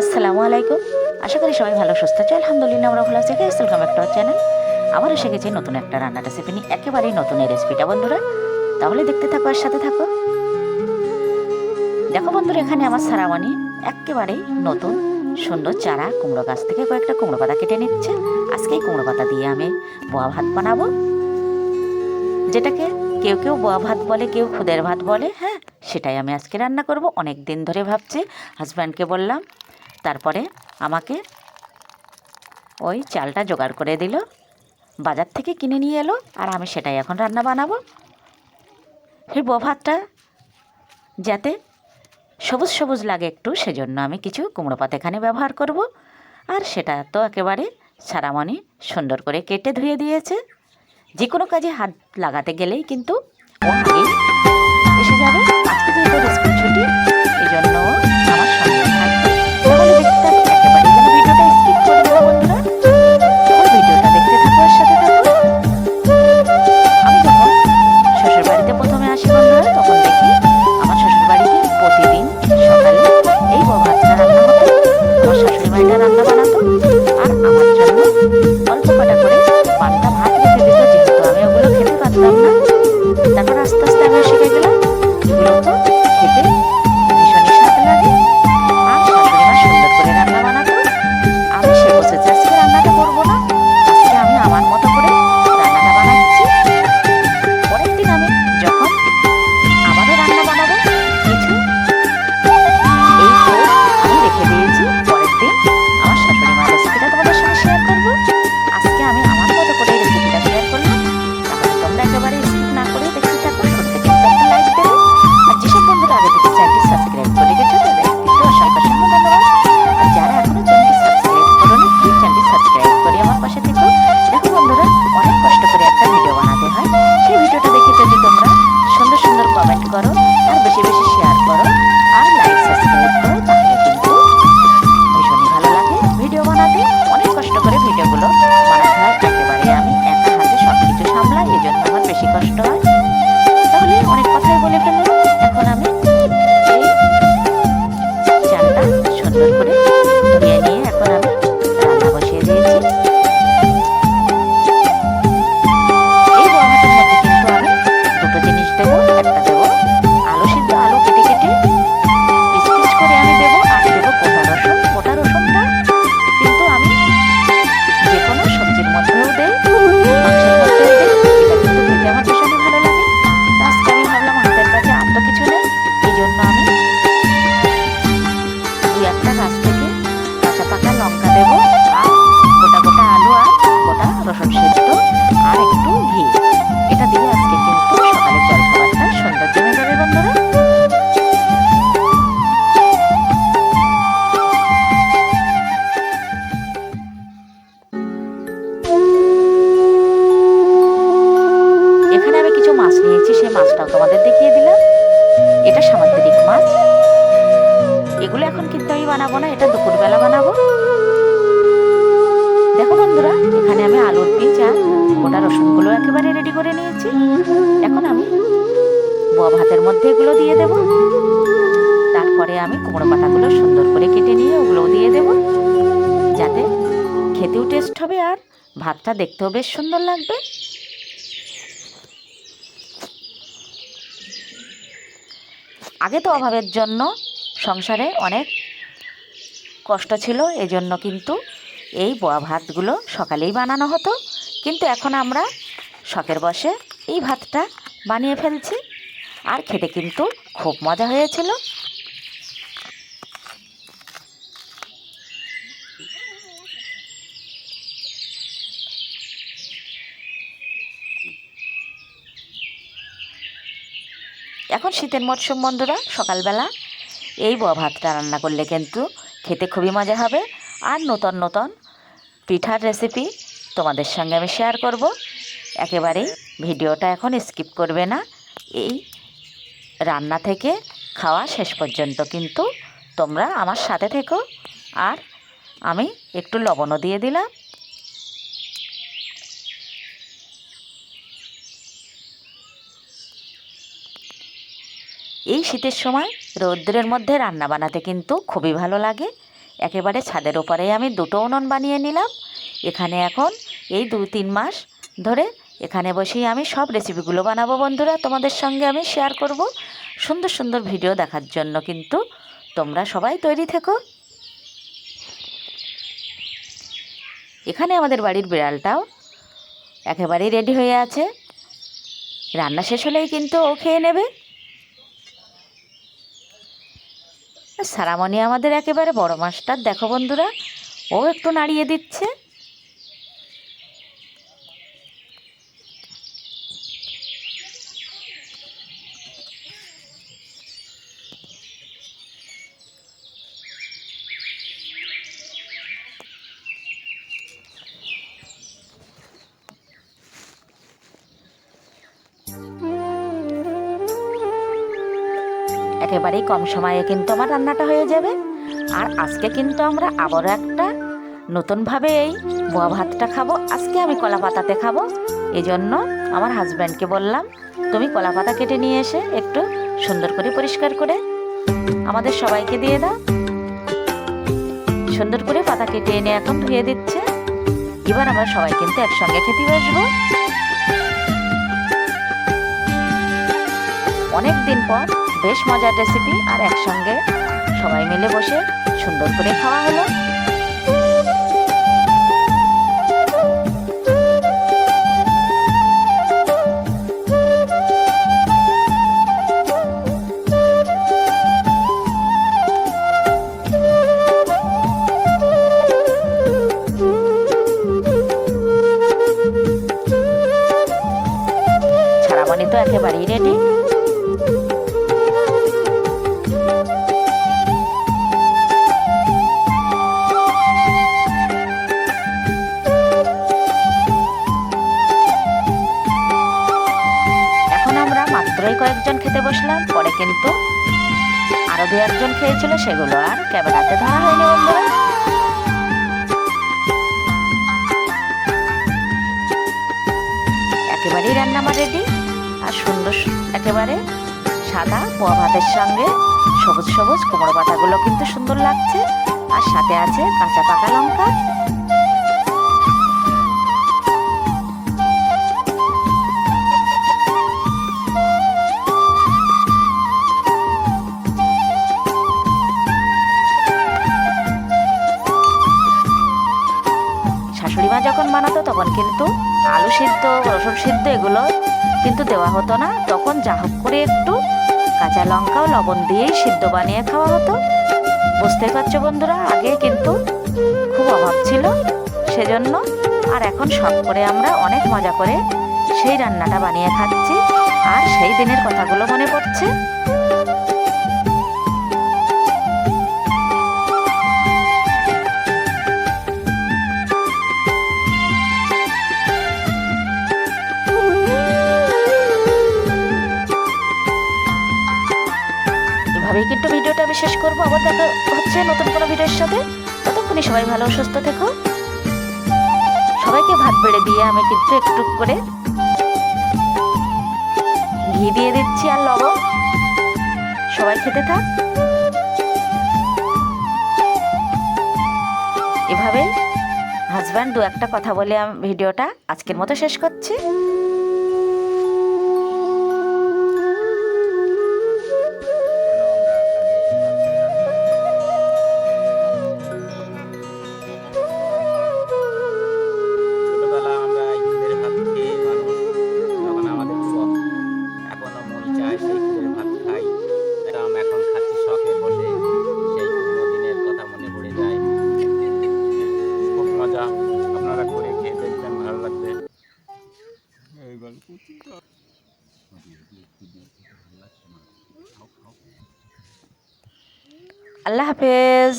আসসালামু আলাইকুম। আশা করি সবাই ভালো, সুস্থ আছে। আলহামদুলিল্লাহ আমরা ভালো আছি। ওয়েলকাম ব্যাক টু চ্যানেল আবার এসে গেছি নতুন একটা রান্নার রেসিপি নিয়ে। একেবারেই নতুন এই রেসিপিটা বন্ধুরা। তাহলে দেখতে থাকো আর সাথে থাকো। দেখো বন্ধুরা, এখানে আমার সারামানি একেবারেই নতুন, সুন্দর চারা কুমড়ো গাছ থেকে কয়েকটা কুমড়ো পাতা কেটে নিচ্ছে। আজকে এই কুমড়ো পাতা দিয়ে আমি বোয়া ভাত বানাবো। যেটাকে কেউ কেউ বোয়া ভাত বলে, কেউ খুদের ভাত বলে হ্যাঁ সেটাই আমি আজকে রান্না করব। অনেক দিন ধরে ভাবছি হাজব্যান্ডকে বললাম তারপরে আমাকে ওই চালটা জোগাড় করে দিল। বাজার থেকে কিনে নিয়ে এলো আর আমি সেটাই এখন রান্না বানাবো। সেই বোয়া ভাতটা যাতে সবুজ সবুজ লাগে একটু, সেজন্য আমি কিছু কুমড়ো পাতা এখানে ব্যবহার করব। আর সেটা তো একেবারে সারামণি সুন্দর করে কেটে ধুয়ে দিয়েছে। যে কোনো কাজে হাত লাগাতে গেলেই কিন্তু এসে যাবে। মাছ নিয়েছি, সেই মাছটাও তোমাদের দেখিয়ে দিলাম। এটা সামুদ্রিক মাছ। এগুলো এখন কিন্তু আমি বানাবো না, এটা দুপুরবেলা বানাবো। দেখো বন্ধুরা, এখানে আমি আলুর বীজ গোটা রসুনগুলো একেবারে রেডি করে নিয়েছি। এখন আমি বোয়া ভাতের মধ্যে এগুলো দিয়ে দেব। তারপরে আমি কুমড়ো পাতাগুলো সুন্দর করে কেটে নিয়ে ওগুলোও দিয়ে দেব। যাতে খেতেও টেস্ট হবে আর ভাতটা দেখতেও বেশ সুন্দর লাগবে। আগে তো অভাবের জন্য সংসারে অনেক কষ্ট ছিল, এজন্য কিন্তু এই বয়া ভাতগুলো সকালেই বানানো হতো। কিন্তু এখন আমরা শখের বসে এই ভাতটা বানিয়ে ফেলছি। আর খেতে কিন্তু খুব মজা হয়েছিল। এখন শীতের মরশুম, বন্ধুরা, সকালবেলা। এই ভাতটা রান্না করলে কিন্তু খেতে খুবই মজা হবে। আর নতুন নতুন পিঠার রেসিপি তোমাদের সঙ্গে আমি শেয়ার করব। একেবারেই ভিডিওটা এখন স্কিপ করবে না। এই রান্না থেকে খাওয়া শেষ পর্যন্ত কিন্তু তোমরা আমার সাথে থেকো। আর আমি একটু লবণও দিয়ে দিলাম। এই শীতের সময় রৌদ্রের মধ্যে রান্না বানাতে কিন্তু খুবই ভালো লাগে। একেবারে ছাদের ওপরে আমি দুটো উনুন বানিয়ে নিলাম। এখানে এখন এই দু তিন মাস ধরে এখানে বসেই আমি সব রেসিপিগুলো বানাবো বন্ধুরা, তোমাদের সঙ্গে আমি শেয়ার করব। সুন্দর সুন্দর ভিডিও দেখার জন্য কিন্তু তোমরা সবাই তৈরি থেকো। এখানে আমাদের বাড়ির বিড়ালটাও একেবারেই রেডি হয়ে আছে। রান্না শেষ হলেই কিন্তু ও খেয়ে নেবে আর সারামণি আমাদের একেবারে বড় মাস্টার দেখো বন্ধুরা ও একটু নাড়িয়ে দিচ্ছে। একেবারেই কম সময়ে কিন্তু আমার রান্নাটা হয়ে যাবে। আর আজকে কিন্তু আমরা আবারও একটা নতুনভাবে এই বোয়া ভাতটা খাব। আজকে আমি কলা পাতাতে খাব। এই জন্য আমার হাজব্যান্ডকে বললাম, তুমি কলা পাতা কেটে নিয়ে এসে একটু সুন্দর করে পরিষ্কার করে আমাদের সবাইকে দিয়ে দাও। সুন্দর করে পাতা কেটে এনে এখন ধুয়ে দিচ্ছে। এবার আমরা সবাই কিন্তু একসঙ্গে খেতে বসবো। অনেক দিন পর বেশ মজার রেসিপি আর একসঙ্গে সবাই মিলে বসে সুন্দর করে খাওয়া হলো। কিন্তু আরও দু একজন খেয়েছিল সেগুলো আর ক্যামেরাতে ধরা হয়নি বন্ধুরা। একেবারেই রান্না আমার রেডি। আর সুন্দর একেবারে সাদা পোয়া ভাতের সঙ্গে সবুজ সবুজ কুমড়ো পাতাগুলো কিন্তু সুন্দর লাগছে। আর সাথে আছে কাঁচা পাকা লঙ্কা। তখন কিন্তু আলু সিদ্ধ, রসুন সিদ্ধ এগুলো কিন্তু দেওয়া হতো না। তখন যা হোক করে একটু কাঁচা লঙ্কা ও লবণ দিয়েই সিদ্ধ বানিয়ে খাওয়া হতো। বুঝতে পারছ বন্ধুরা, আগে কিন্তু খুব অভাব ছিল। সেজন্য আর এখন সব করে আমরা অনেক মজা করে সেই রান্নাটা বানিয়ে খাচ্ছি। আর সেই দিনের কথাগুলো মনে পড়ছে। আবার দেখা হচ্ছে নতুন কোনো ভিডিওর সাথে। ততক্ষণই সবাই ভালো সুস্থ থেকো। সবাইকে ভাত বেড়ে দিয়ে আমি কিন্তু একটু করে ঘি দিয়ে দিচ্ছি আর লবণ। সবাই খেতে থাক। এভাবে হাজব্যান্ড দু একটা কথা বলে আমি ভিডিওটা আজকের মতো শেষ করছি। হাফেজ